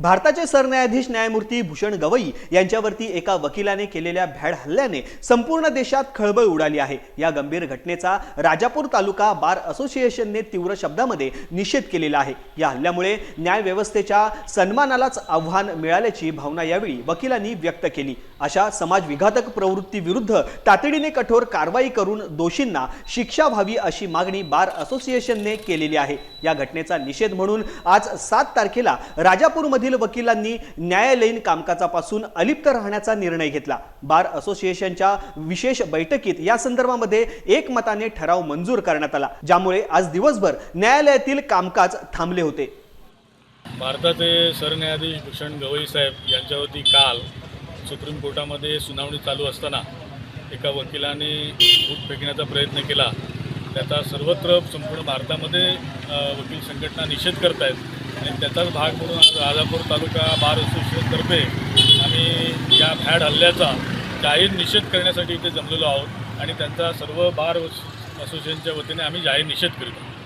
भारताचे सरन्यायाधीश न्यायमूर्ती भूषण गवई यांच्यावरती एका वकिलाने केलेल्या भ्याड हल्ल्याने संपूर्ण देशात खळबळ उडाली आहे. या गंभीर घटनेचा राजापूर तालुका बार असोसिएशनने तीव्र शब्दामध्ये निषेध केलेला आहे. या हल्ल्यामुळे न्यायव्यवस्थेच्या सन्मानालाच आव्हान मिळाल्याची भावना यावेळी वकिलांनी व्यक्त केली. अशा समाजविघातक प्रवृत्तीविरुद्ध तातडीने कठोर कारवाई करून दोषींना शिक्षा व्हावी अशी मागणी बार असोसिएशनने केलेली आहे. या घटनेचा निषेध म्हणून आज सात तारखेला राजापूरमधील वकिलांनी न्यायालयीन कामकाजापासून अलिप्त राहण्याचा निर्णय घेतला. बार असोसिएशनच्या विशेष बैठकीत या संदर्भामध्ये एकमताने ठराव मंजूर करण्यात आला ज्यामुळे आज दिवसभर न्यायालयातील कामकाज थांबले होते. भारताचे सरन्यायाधीश भूषण गवई साहेब यांच्यावरती काल सुप्रीम कोर्टामध्ये सुनावणी चालू असताना एका वकिलाने भूत फेकण्याचा प्रयत्न केला. त्याचा सर्वत्र संपूर्ण भारतामध्ये वकील संघटना निषेध करत आहेत आणि त्याचाच भाग म्हणून आज राजापूर तालुका बार असोसिएशनतर्फे आम्ही या भॅड हल्ल्याचा जाहीर निषेध करण्यासाठी इथे जमलेलो आहोत. आणि त्यांचा सर्व बार असोसिएशनच्या वतीने आम्ही जाहीर निषेध करीत आहोत.